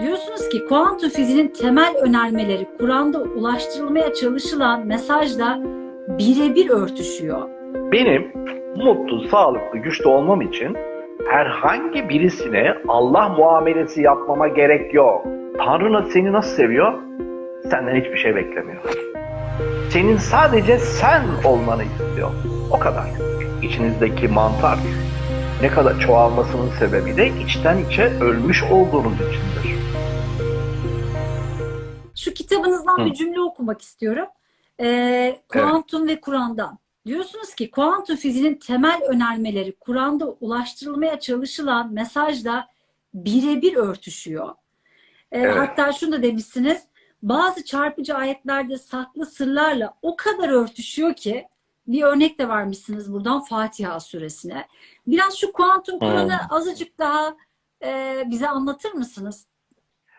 Diyorsunuz ki kuantum fiziğinin temel önermeleri Kur'an'da ulaştırılmaya çalışılan mesajla birebir örtüşüyor. Benim mutlu, sağlıklı, güçlü olmam için herhangi birisine Allah muamelesi yapmama gerek yok. Tanrı seni nasıl seviyor? Senden hiçbir şey beklemiyor. Senin sadece sen olmanı istiyor. O kadar. İçinizdeki mantar ne kadar çoğalmasının sebebi de içten içe ölmüş olduğunuz içindir. Kitabınızdan Hı. bir cümle okumak istiyorum. Ee, kuantum ve Kur'an'dan. Diyorsunuz ki kuantum fiziğinin temel önermeleri Kur'an'da ulaştırılmaya çalışılan mesajla birebir örtüşüyor. Ee, Evet. Hatta şunu da demişsiniz. Bazı çarpıcı ayetlerde saklı sırlarla o kadar örtüşüyor ki bir örnek de vermişsiniz buradan Fatiha suresine. Biraz şu kuantum Kur'an'ı azıcık daha e, bize anlatır mısınız?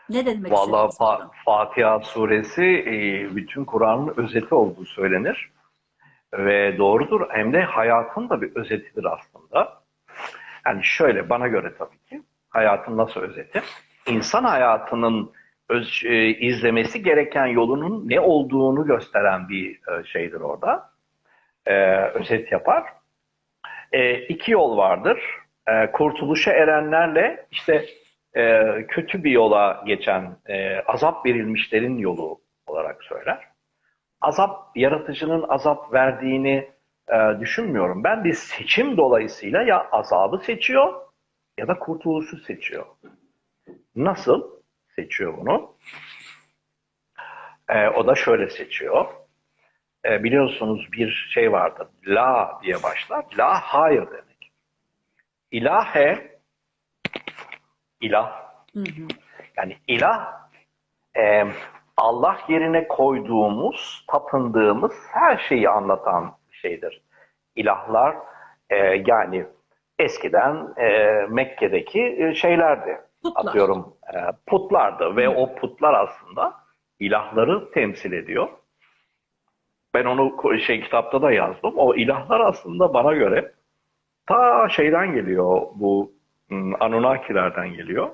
Ne demek Vallahi Fa-? Fatiha suresi e, bütün Kur'an'ın özeti olduğu söylenir. Ve doğrudur. Hem de hayatın da bir özetidir aslında. Yani şöyle bana göre tabii ki hayatın nasıl özeti? İnsan hayatının öz, e, izlemesi gereken yolunun ne olduğunu gösteren bir e, şeydir orada. E, özet yapar. E, iki yol vardır. E, kurtuluşa erenlerle işte e, kötü bir yola geçen e, azap verilmişlerin yolu olarak söyler. Azap, yaratıcının azap verdiğini e, düşünmüyorum. Ben bir seçim dolayısıyla ya azabı seçiyor ya da kurtuluşu seçiyor. Nasıl seçiyor bunu? E, o da şöyle seçiyor. E, biliyorsunuz bir şey vardır. La diye başlar. La hayır demek. İlahe ilah Hı hı. yani ilah e, Allah yerine koyduğumuz, tapındığımız her şeyi anlatan şeydir. İlahlar e, yani eskiden e, Mekke'deki şeylerdi. Putlar. Atıyorum e, putlardı ve o putlar aslında ilahları temsil ediyor. Ben onu şey kitapta da yazdım. O ilahlar aslında bana göre ta şeyden geliyor bu Anunnakilerden geliyor.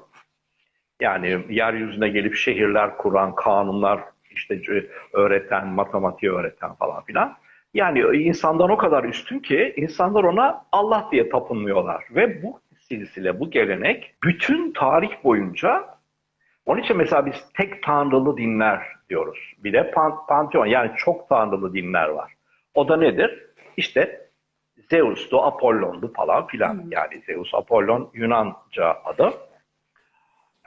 Yani yeryüzüne gelip şehirler kuran, kanunlar işte c- öğreten, matematiği öğreten falan filan. Yani insandan o kadar üstün ki insanlar ona Allah diye tapınmıyorlar. Ve bu silsile, bu gelenek bütün tarih boyunca onun için mesela biz tek tanrılı dinler diyoruz. Bir de pan- panteon yani çok tanrılı dinler var. O da nedir? İşte Zeus'tu, Apollon'du falan filan. Hı. Yani Zeus, Apollon Yunanca adı.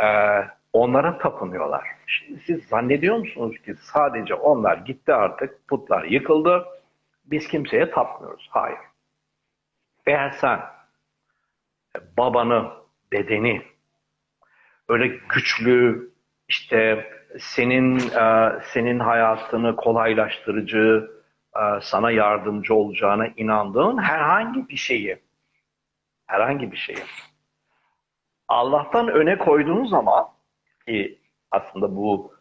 Ee, onlara tapınıyorlar. Şimdi siz zannediyor musunuz ki sadece onlar gitti artık, putlar yıkıldı, biz kimseye tapmıyoruz? Hayır. Eğer sen babanı, dedeni, öyle güçlü, işte senin e, senin hayatını kolaylaştırıcı, sana yardımcı olacağına inandığın herhangi bir şeyi, herhangi bir şeyi Allah'tan öne koyduğun zaman ki aslında bu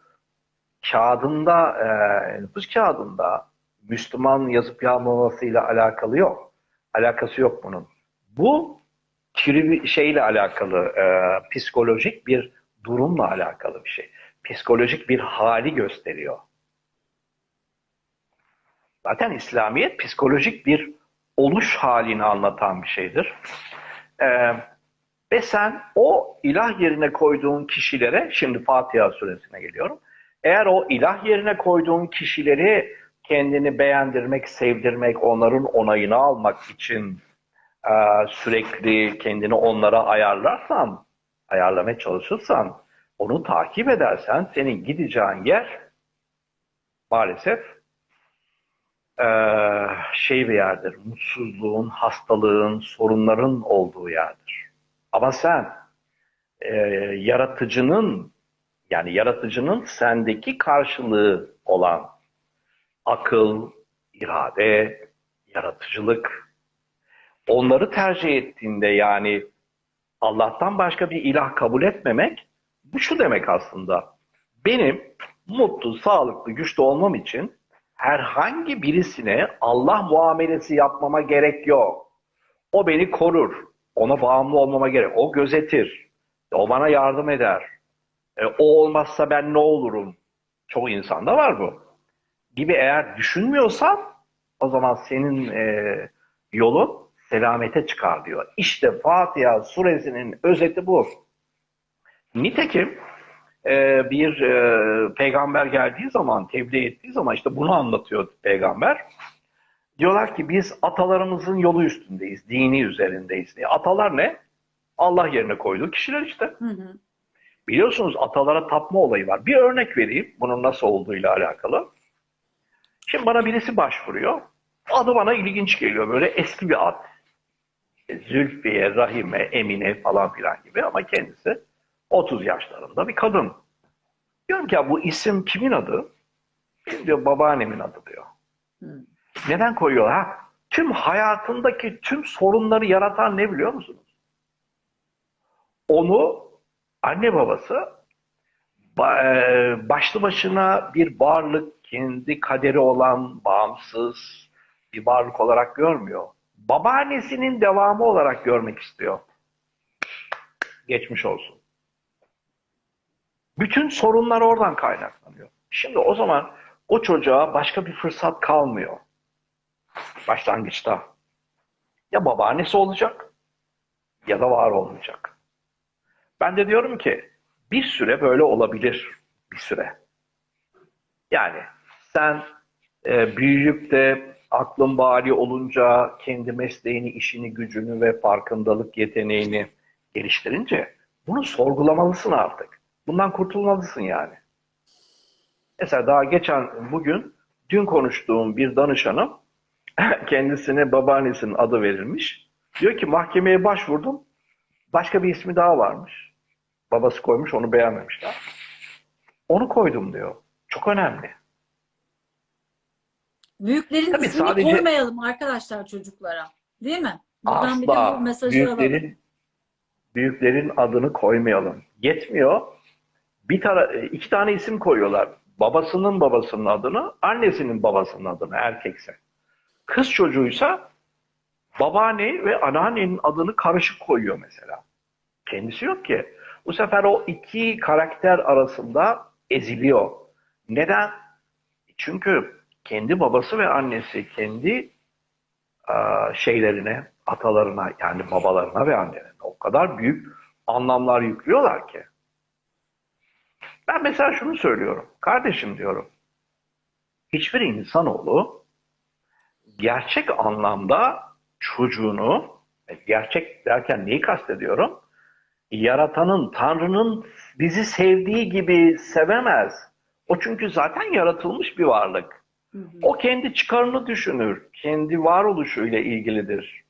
kağıdında, e, nüfus kağıdında Müslüman yazıp yazmamasıyla alakalı yok. Alakası yok bunun. Bu kiri bir şeyle alakalı, e, psikolojik bir durumla alakalı bir şey. Psikolojik bir hali gösteriyor. Zaten İslamiyet psikolojik bir oluş halini anlatan bir şeydir. E, ve sen o ilah yerine koyduğun kişilere, şimdi Fatiha suresine geliyorum. Eğer o ilah yerine koyduğun kişileri kendini beğendirmek, sevdirmek, onların onayını almak için e, sürekli kendini onlara ayarlarsan, ayarlamaya çalışırsan, onu takip edersen senin gideceğin yer maalesef e, şey bir yerdir. Mutsuzluğun, hastalığın, sorunların olduğu yerdir. Ama sen e, yaratıcının yani yaratıcının sendeki karşılığı olan akıl, irade, yaratıcılık onları tercih ettiğinde yani Allah'tan başka bir ilah kabul etmemek bu şu demek aslında. Benim mutlu, sağlıklı, güçlü olmam için herhangi birisine Allah muamelesi yapmama gerek yok. O beni korur. Ona bağımlı olmama gerek. O gözetir. O bana yardım eder. e, o olmazsa ben ne olurum? Çoğu insanda var bu. Gibi eğer düşünmüyorsan o zaman senin e, yolun selamete çıkar diyor. İşte Fatiha suresinin özeti bu. Nitekim e, bir e, peygamber geldiği zaman, tebliğ ettiği zaman işte bunu anlatıyor peygamber. Diyorlar ki biz atalarımızın yolu üstündeyiz, dini üzerindeyiz diye. Atalar ne? Allah yerine koyduğu kişiler işte. Hı hı. Biliyorsunuz atalara tapma olayı var. Bir örnek vereyim bunun nasıl olduğuyla alakalı. Şimdi bana birisi başvuruyor. Adı bana ilginç geliyor. Böyle eski bir ad. Zülfiye, Rahime, Emine falan filan gibi ama kendisi 30 yaşlarında bir kadın. Diyorum ki ya bu isim kimin adı? Diyor babaannemin adı diyor. Hı. Neden koyuyor ha? Tüm hayatındaki tüm sorunları yaratan ne biliyor musunuz? Onu anne babası ba- e, başlı başına bir varlık, kendi kaderi olan bağımsız bir varlık olarak görmüyor. Babaannesinin devamı olarak görmek istiyor. Geçmiş olsun. Bütün sorunlar oradan kaynaklanıyor. Şimdi o zaman o çocuğa başka bir fırsat kalmıyor. Başlangıçta. Ya babaannesi olacak ya da var olmayacak. Ben de diyorum ki bir süre böyle olabilir. Bir süre. Yani sen e, büyüyüp de aklın bali olunca kendi mesleğini, işini, gücünü ve farkındalık yeteneğini geliştirince bunu sorgulamalısın artık. Bundan kurtulmalısın yani. Mesela daha geçen bugün dün konuştuğum bir danışanım kendisine babaannesinin adı verilmiş. Diyor ki mahkemeye başvurdum. Başka bir ismi daha varmış. Babası koymuş onu beğenmemişler. Onu koydum diyor. Çok önemli. Büyüklerin Tabii ismini sadece- koymayalım arkadaşlar çocuklara. Değil mi? Buradan bir de Asla bu mesajı alalım. büyüklerin büyüklerin adını koymayalım. Yetmiyor. Bir tara iki tane isim koyuyorlar. Babasının babasının adını, annesinin babasının adını erkekse. Kız çocuğuysa babaanne ve anneannenin adını karışık koyuyor mesela. Kendisi yok ki. Bu sefer o iki karakter arasında eziliyor. Neden? Çünkü kendi babası ve annesi kendi eee, şeylerine, atalarına yani babalarına ve annelerine o kadar büyük anlamlar yüklüyorlar ki. Ben mesela şunu söylüyorum. Kardeşim diyorum. Hiçbir insanoğlu gerçek anlamda çocuğunu, e, gerçek derken neyi kastediyorum? Yaratanın, Tanrı'nın bizi sevdiği gibi sevemez. O çünkü zaten yaratılmış bir varlık. Hı hı. O kendi çıkarını düşünür. Kendi varoluşuyla ilgilidir.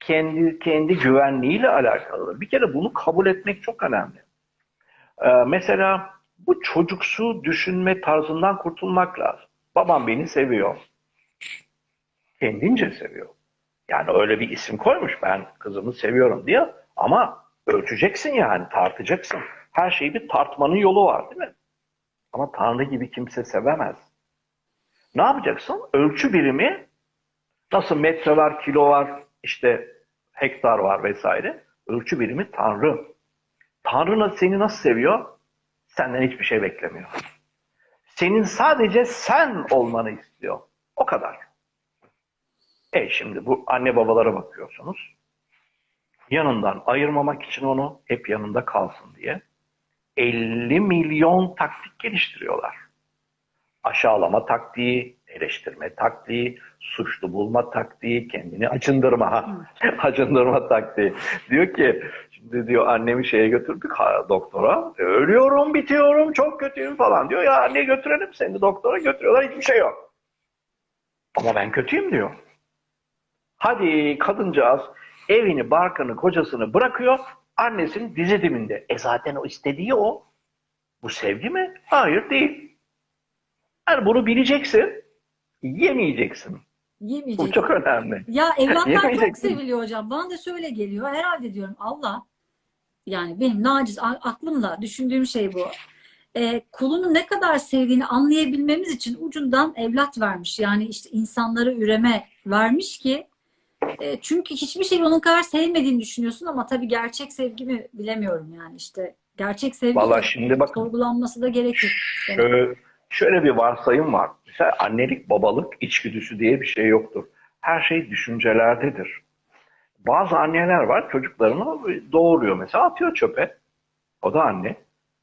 Kendi kendi güvenliğiyle alakalıdır. Bir kere bunu kabul etmek çok önemli. Ee, mesela bu çocuksu düşünme tarzından kurtulmak lazım. Babam beni seviyor. Kendince seviyor. Yani öyle bir isim koymuş ben kızımı seviyorum diye ama ölçeceksin yani tartacaksın. Her şeyi bir tartmanın yolu var değil mi? Ama Tanrı gibi kimse sevemez. Ne yapacaksın? Ölçü birimi nasıl metre var, kilo var, işte hektar var vesaire. Ölçü birimi Tanrı. Tanrı seni nasıl seviyor? Senden hiçbir şey beklemiyor. Senin sadece sen olmanı istiyor. O kadar. E şimdi bu anne babalara bakıyorsunuz. Yanından ayırmamak için onu hep yanında kalsın diye 50 milyon taktik geliştiriyorlar aşağılama taktiği, eleştirme taktiği, suçlu bulma taktiği, kendini acındırma, ha, acındırma taktiği. Diyor ki, şimdi diyor annemi şeye götürdük ha, doktora, ölüyorum, bitiyorum, çok kötüyüm falan diyor. Ya anne götürelim seni doktora götürüyorlar, hiçbir şey yok. Ama ben kötüyüm diyor. Hadi kadıncağız evini, barkını, kocasını bırakıyor, annesinin dizi dibinde. E zaten o istediği o. Bu sevgi mi? Hayır değil. Yani bunu bileceksin, yemeyeceksin. Bu Yemeyecek. çok önemli. Ya evlatlar çok Yemeyeceksin. seviliyor hocam. Bana da şöyle geliyor. Herhalde diyorum Allah yani benim naciz aklımla düşündüğüm şey bu. Ee, kulunu ne kadar sevdiğini anlayabilmemiz için ucundan evlat vermiş. Yani işte insanları üreme vermiş ki e, çünkü hiçbir şey onun kadar sevmediğini düşünüyorsun ama tabii gerçek sevgi mi bilemiyorum yani işte Gerçek sevgi Vallahi şimdi bakın sorgulanması da gerekir. şöyle, şöyle bir varsayım var. Mesela annelik babalık içgüdüsü diye bir şey yoktur. Her şey düşüncelerdedir. Bazı anneler var çocuklarını doğuruyor mesela atıyor çöpe. O da anne.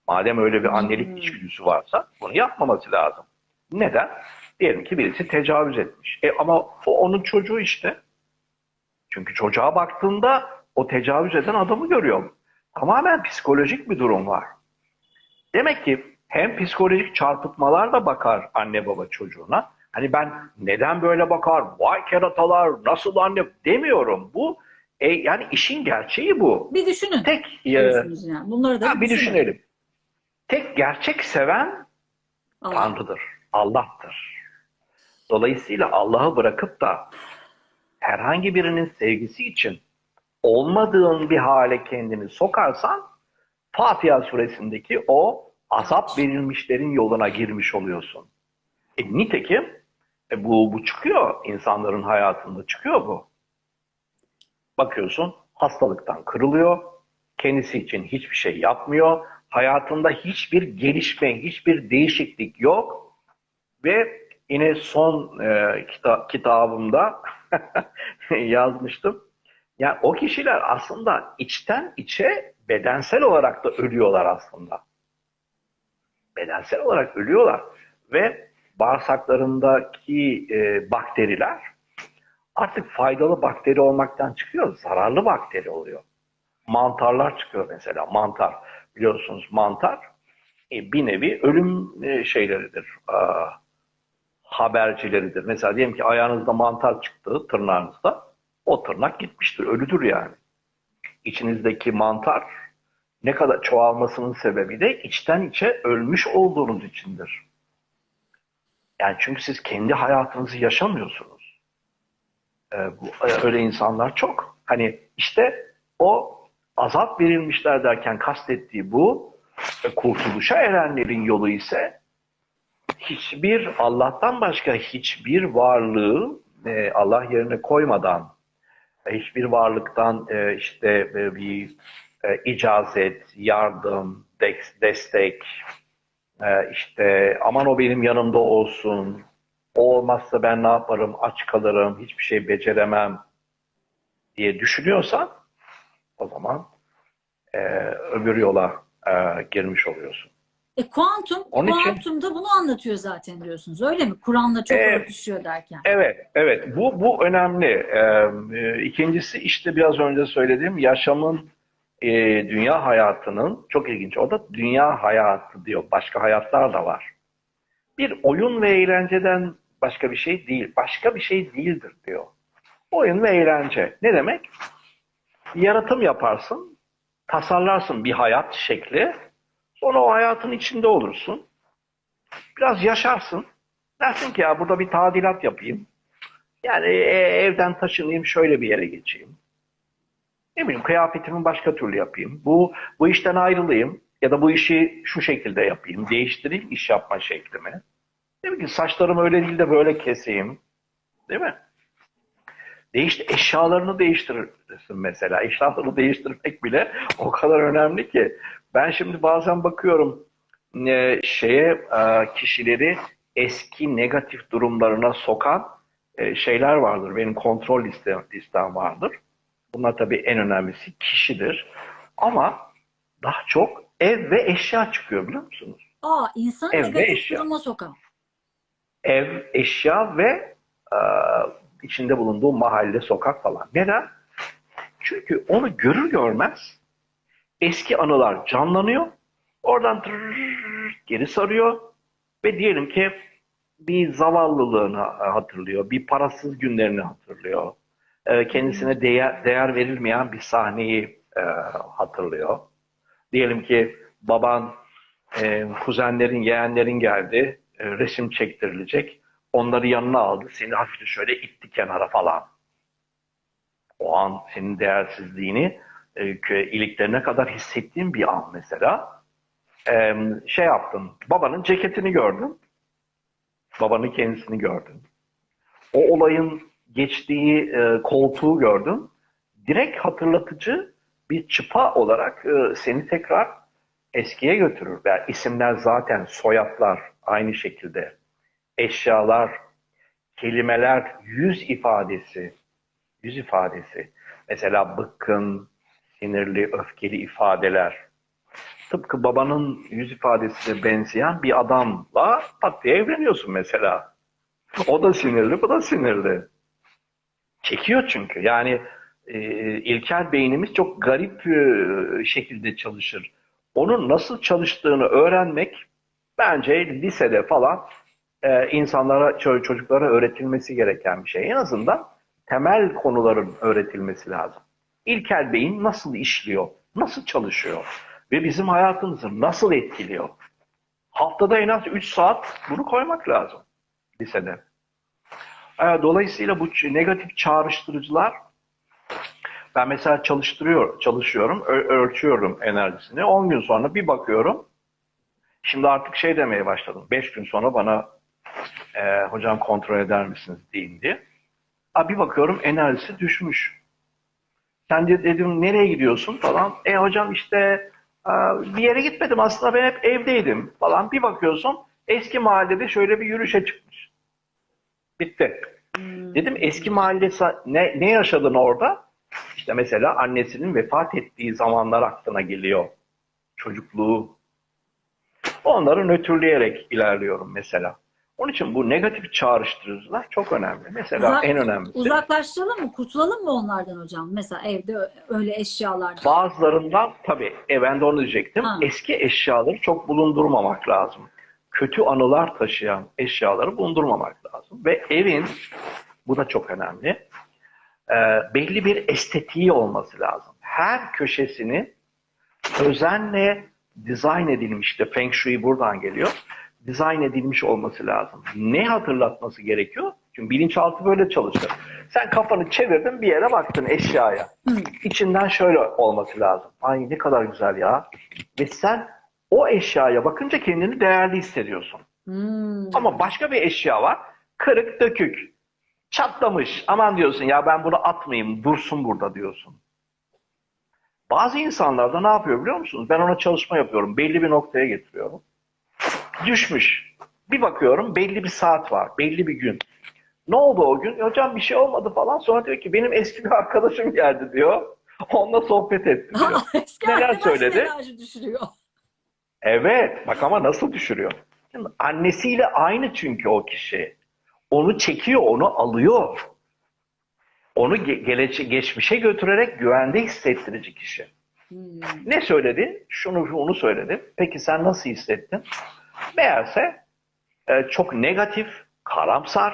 Madem öyle bir annelik Hmm. içgüdüsü varsa bunu yapmaması lazım. Neden? Diyelim ki birisi tecavüz etmiş. E ama o onun çocuğu işte. Çünkü çocuğa baktığında o tecavüz eden adamı görüyor. Tamamen psikolojik bir durum var. Demek ki hem psikolojik çarpıtmalarla bakar anne baba çocuğuna. Hani ben neden böyle bakar, vay keratalar, nasıl anne demiyorum. Bu e, yani işin gerçeği bu. Bir düşünün. Tek e, diyorsunuz yani. Bunları da ha, bir düşünün. düşünelim. Tek gerçek seven Allah. Tanrı'dır, Allah'tır. Dolayısıyla Allah'ı bırakıp da herhangi birinin sevgisi için olmadığın bir hale kendini sokarsan Fatiha suresindeki o azap verilmişlerin yoluna girmiş oluyorsun. E, nitekim e, bu, bu çıkıyor insanların hayatında çıkıyor bu. Bakıyorsun hastalıktan kırılıyor, kendisi için hiçbir şey yapmıyor, hayatında hiçbir gelişme, hiçbir değişiklik yok ve yine son e, kita- kitabımda yazmıştım. Yani o kişiler aslında içten içe bedensel olarak da ölüyorlar aslında. Bedensel olarak ölüyorlar ve bağırsaklarındaki e, bakteriler artık faydalı bakteri olmaktan çıkıyor, zararlı bakteri oluyor. Mantarlar çıkıyor mesela, mantar. Biliyorsunuz mantar e, bir nevi ölüm e, şeyleridir, aa, habercileridir. Mesela diyelim ki ayağınızda mantar çıktı, tırnağınızda, o tırnak gitmiştir, ölüdür yani. İçinizdeki mantar ne kadar çoğalmasının sebebi de içten içe ölmüş olduğunuz içindir. Yani çünkü siz kendi hayatınızı yaşamıyorsunuz. Ee, bu, öyle insanlar çok. Hani işte o azap verilmişler derken kastettiği bu e, kurtuluşa erenlerin yolu ise hiçbir Allah'tan başka hiçbir varlığı e, Allah yerine koymadan e, hiçbir varlıktan e, işte e, bir e, icazet, yardım, des- destek, e, işte aman o benim yanımda olsun, o olmazsa ben ne yaparım, aç kalırım, hiçbir şey beceremem diye düşünüyorsan o zaman e, öbür yola e, girmiş oluyorsun. E kuantum, Onun için- kuantum da bunu anlatıyor zaten diyorsunuz. Öyle mi? Kur'an'la çok Evet. örtüşüyor derken. Evet, evet. Bu bu önemli. Ee, e, ikincisi işte biraz önce söylediğim yaşamın, e, dünya hayatının çok ilginç. O da dünya hayatı diyor. Başka hayatlar da var. Bir oyun ve eğlenceden başka bir şey değil. Başka bir şey değildir diyor. Oyun ve eğlence. Ne demek? Yaratım yaparsın, tasarlarsın bir hayat şekli. Sonra o hayatın içinde olursun. Biraz yaşarsın. Dersin ki ya burada bir tadilat yapayım. Yani e, evden taşınayım şöyle bir yere geçeyim. Ne bileyim kıyafetimi başka türlü yapayım. Bu bu işten ayrılayım ya da bu işi şu şekilde yapayım. Değiştireyim iş yapma şeklimi. Ne bileyim saçlarımı öyle değil de böyle keseyim. Değil mi? Değiş, eşyalarını değiştirirsin mesela. Eşyalarını değiştirmek bile o kadar önemli ki. Ben şimdi bazen bakıyorum e, şeye e, kişileri eski negatif durumlarına sokan e, şeyler vardır. Benim kontrol listem, listem vardır. Bunlar tabii en önemlisi kişidir. Ama daha çok ev ve eşya çıkıyor biliyor musunuz? Aa, insanı Ev negatif eşya. duruma sokan. Ev, eşya ve e, içinde bulunduğu mahalle, sokak falan. Neden? Çünkü onu görür görmez eski anılar canlanıyor. Oradan geri sarıyor ve diyelim ki bir zavallılığını hatırlıyor, bir parasız günlerini hatırlıyor. E, Kendisine değer, değer verilmeyen bir sahneyi e, hatırlıyor. Diyelim ki baban, e, kuzenlerin, yeğenlerin geldi, e, resim çektirilecek. Onları yanına aldı, seni hafifçe şöyle itti kenara falan. O an senin değersizliğini e, iliklerine kadar hissettiğin bir an mesela. E, şey yaptın, babanın ceketini gördün. Babanın kendisini gördün. O olayın geçtiği e, koltuğu gördün. Direkt hatırlatıcı bir çıpa olarak e, seni tekrar eskiye götürür. Yani isimler zaten soyadlar aynı şekilde. Eşyalar, kelimeler, yüz ifadesi, yüz ifadesi. Mesela bıkkın, sinirli, öfkeli ifadeler. Tıpkı babanın yüz ifadesine benzeyen bir adamla pat diye evleniyorsun mesela. O da sinirli, bu da sinirli. Çekiyor çünkü. Yani e, ilkel beynimiz çok garip e, şekilde çalışır. Onun nasıl çalıştığını öğrenmek bence lisede falan e, insanlara, ço- çocuklara öğretilmesi gereken bir şey. En azından temel konuların öğretilmesi lazım. İlkel beyin nasıl işliyor, nasıl çalışıyor ve bizim hayatımızı nasıl etkiliyor? Haftada en az 3 saat bunu koymak lazım lisede. E, Dolayısıyla bu negatif çağrıştırıcılar ben mesela çalıştırıyor, çalışıyorum, ölçüyorum enerjisini. 10 gün sonra bir bakıyorum. Şimdi artık şey demeye başladım. 5 gün sonra bana e, hocam kontrol eder misiniz deyin diye. Aa, bir bakıyorum enerjisi düşmüş. Sen de dedim nereye gidiyorsun falan. E hocam işte aa, bir yere gitmedim aslında ben hep evdeydim falan. Bir bakıyorsun eski mahallede şöyle bir yürüyüşe çıkmış. Bitti. Dedim eski mahallede sa- ne, ne yaşadın orada? İşte mesela annesinin vefat ettiği zamanlar aklına geliyor. Çocukluğu. Onları nötrleyerek ilerliyorum mesela. Onun için bu negatif çağrıştırıcılar çok önemli. Mesela Uzak- en önemlisi Uzaklaştıralım mı? Kurtulalım mı onlardan hocam? Mesela evde öyle eşyalardan. bazılarından tabii e, ben de onu diyecektim. Ha. Eski eşyaları çok bulundurmamak lazım. Kötü anılar taşıyan eşyaları bulundurmamak lazım. Ve evin, bu da çok önemli, e, belli bir estetiği olması lazım. Her köşesini özenle dizayn edilmiş, işte Feng Shui buradan geliyor. Dizayn edilmiş olması lazım. Ne hatırlatması gerekiyor? Çünkü bilinçaltı böyle çalışır. Sen kafanı çevirdin bir yere baktın eşyaya. İçinden şöyle olması lazım. Ay ne kadar güzel ya. Ve sen o eşyaya bakınca kendini değerli hissediyorsun. Hmm. Ama başka bir eşya var. Kırık dökük. Çatlamış. Aman diyorsun ya ben bunu atmayayım. Dursun burada diyorsun. Bazı insanlar da ne yapıyor biliyor musunuz? Ben ona çalışma yapıyorum. Belli bir noktaya getiriyorum. Düşmüş. Bir bakıyorum belli bir saat var. Belli bir gün. Ne oldu o gün? "Ya Hocam bir şey olmadı falan. Sonra diyor ki benim eski bir arkadaşım geldi diyor. Onunla sohbet etti diyor. Neler söyledi? düşürüyor. Evet, bak ama nasıl düşürüyor? Annesiyle aynı çünkü o kişi. Onu çekiyor, onu alıyor. Onu ge- geçmişe götürerek güvende hissettirici kişi. Hmm. Ne söyledi? Şunu onu söyledi. Peki sen nasıl hissettin? Meğerse e, çok negatif, karamsar,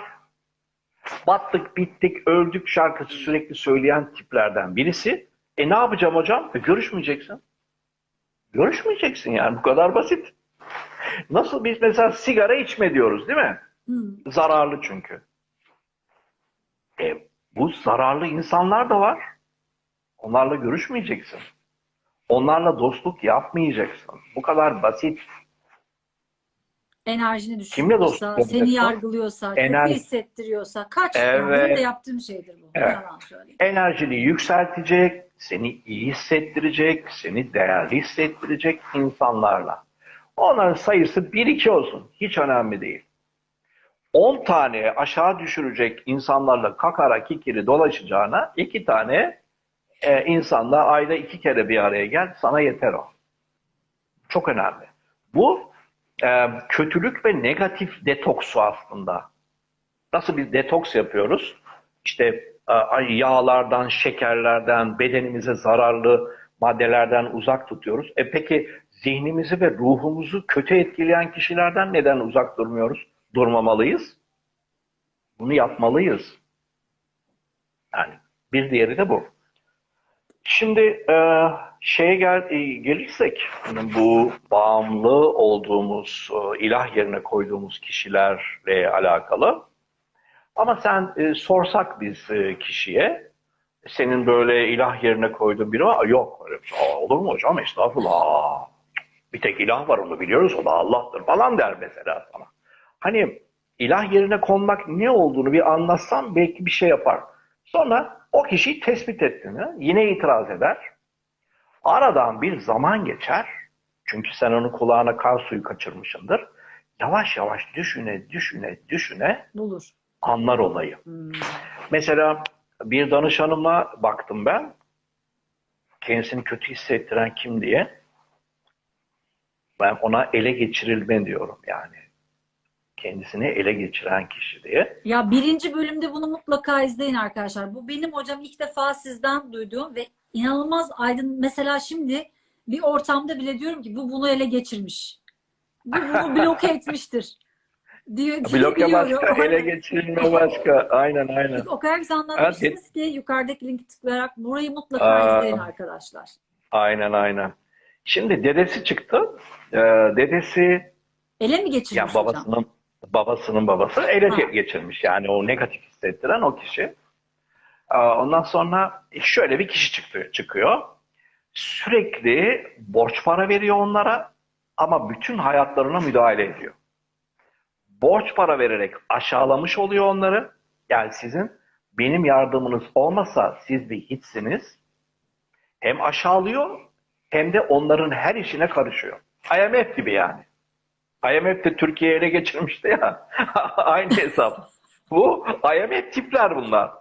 battık, bittik, öldük şarkısı sürekli söyleyen tiplerden birisi. E ne yapacağım hocam? E, görüşmeyeceksin. Görüşmeyeceksin yani bu kadar basit. Nasıl biz mesela sigara içme diyoruz değil mi? Hmm. Zararlı çünkü. E, bu zararlı insanlar da var. Onlarla görüşmeyeceksin. Onlarla dostluk yapmayacaksın. Bu kadar basit. Enerjini düşürüyorsa, seni yargılıyorsa, kötü Enerji- hissettiriyorsa kaç. Evet. De yaptığım şeydir bu. Evet. Yalan söyleyeyim. Enerjini yükseltecek, seni iyi hissettirecek, seni değerli hissettirecek insanlarla. Onların sayısı 1-2 olsun. Hiç önemli değil. 10 tane aşağı düşürecek insanlarla kakara kikiri dolaşacağına 2 tane e, insanla ayda 2 kere bir araya gel. Sana yeter o. Çok önemli. Bu e, kötülük ve negatif detoksu aslında. Nasıl bir detoks yapıyoruz? İşte yağlardan, şekerlerden, bedenimize zararlı maddelerden uzak tutuyoruz. E peki zihnimizi ve ruhumuzu kötü etkileyen kişilerden neden uzak durmuyoruz? Durmamalıyız. Bunu yapmalıyız. Yani bir diğeri de bu. Şimdi e, şeye gel, e, gelirsek bu bağımlı olduğumuz, e, ilah yerine koyduğumuz kişilerle alakalı. Ama sen e, sorsak biz e, kişiye, senin böyle ilah yerine koyduğun biri var. Yok, öyle şey. Olur mu hocam? Estağfurullah. Bir tek ilah var onu biliyoruz, o da Allah'tır falan der mesela sana. Hani ilah yerine konmak ne olduğunu bir anlatsam belki bir şey yapar. Sonra o kişiyi tespit ettiğini yine itiraz eder. Aradan bir zaman geçer. Çünkü sen onun kulağına kar suyu kaçırmışsındır. Yavaş yavaş düşüne, düşüne, düşüne Bulur. Anlar olayı. Hmm. Mesela bir danışanıma baktım ben. Kendisini kötü hissettiren kim diye. Ben ona ele geçirilme diyorum yani. Kendisini ele geçiren kişi diye. Ya birinci bölümde bunu mutlaka izleyin arkadaşlar. Bu benim hocam ilk defa sizden duyduğum ve inanılmaz aydın. Mesela şimdi bir ortamda bile diyorum ki bu bunu ele geçirmiş. Bu bunu bloke etmiştir. Diyor, Bloke başka, ele geçirilme başka. Aynen aynen. O kadar güzel anlatmışsınız ki yukarıdaki linki tıklayarak burayı mutlaka Aa. izleyin arkadaşlar. Aynen aynen. Şimdi dedesi çıktı. Ee, dedesi Ele mi geçirmiş yani hocam? babasının babasının babası ele Ha. geçirmiş. Yani o negatif hissettiren o kişi. Ee, Ondan sonra şöyle bir kişi çıktı, çıkıyor. Sürekli borç para veriyor onlara ama bütün hayatlarına müdahale ediyor. Borç para vererek aşağılamış oluyor onları. Yani sizin benim yardımınız olmasa siz bir hiçsiniz. Hem aşağılıyor hem de onların her işine karışıyor. IMF gibi yani. IMF de Türkiye'yi ele geçirmişti ya. Aynı hesap. Bu IMF tipler bunlar.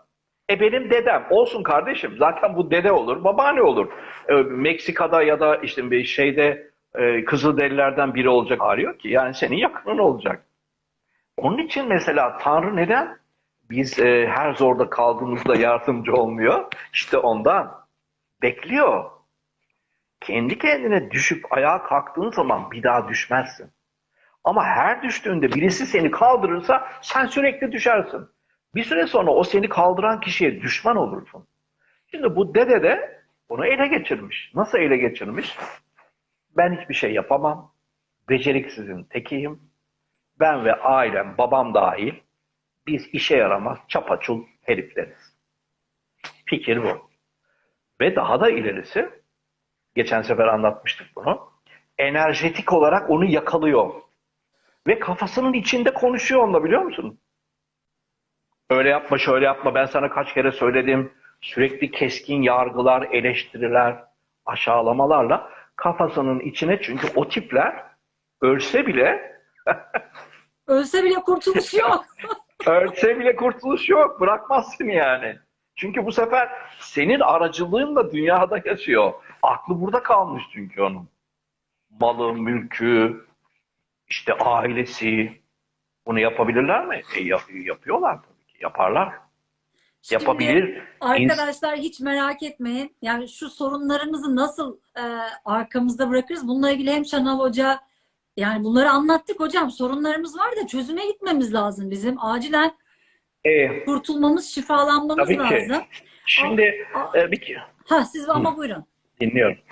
E benim dedem olsun kardeşim. Zaten bu dede olur, babaanne olur. E, Meksika'da ya da işte bir şeyde e, Kızılderililerden biri olacak arıyor ki. Yani senin yakının olacak. Onun için mesela Tanrı neden biz e, her zorda kaldığımızda yardımcı olmuyor? İşte ondan. Bekliyor. Kendi kendine düşüp ayağa kalktığın zaman bir daha düşmezsin. Ama her düştüğünde birisi seni kaldırırsa sen sürekli düşersin. Bir süre sonra o seni kaldıran kişiye düşman olursun. Şimdi bu dede de bunu ele geçirmiş. Nasıl ele geçirmiş? Ben hiçbir şey yapamam. Beceriksizin tekiyim. Ben ve ailem, babam dahil biz işe yaramaz çapaçul herifleriz. Fikir bu. Ve daha da ilerisi, geçen sefer anlatmıştık bunu, enerjetik olarak onu yakalıyor. Ve kafasının içinde konuşuyor onunla biliyor musun? Öyle yapma, şöyle yapma. Ben sana kaç kere söyledim. Sürekli keskin yargılar, eleştiriler, aşağılamalarla kafasının içine çünkü o tipler ölse bile Ölse bile kurtuluş yok. ölse bile kurtuluş yok. Bırakmaz seni yani. Çünkü bu sefer senin aracılığınla dünyada yaşıyor. Aklı burada kalmış çünkü onun. Malı, mülkü, işte ailesi. Bunu yapabilirler mi? E, yap- yapıyorlar tabii ki. Yaparlar. Şimdi Yapabilir. Arkadaşlar hiç merak etmeyin. Yani şu sorunlarımızı nasıl e, arkamızda bırakırız? Bununla ilgili hem Şanav Hoca yani bunları anlattık hocam. Sorunlarımız var da çözüme gitmemiz lazım bizim. Acilen E, kurtulmamız, şifalanmamız Tabii ki. lazım. şimdi Aa, e, bir Ha siz ama buyurun. dinliyorum.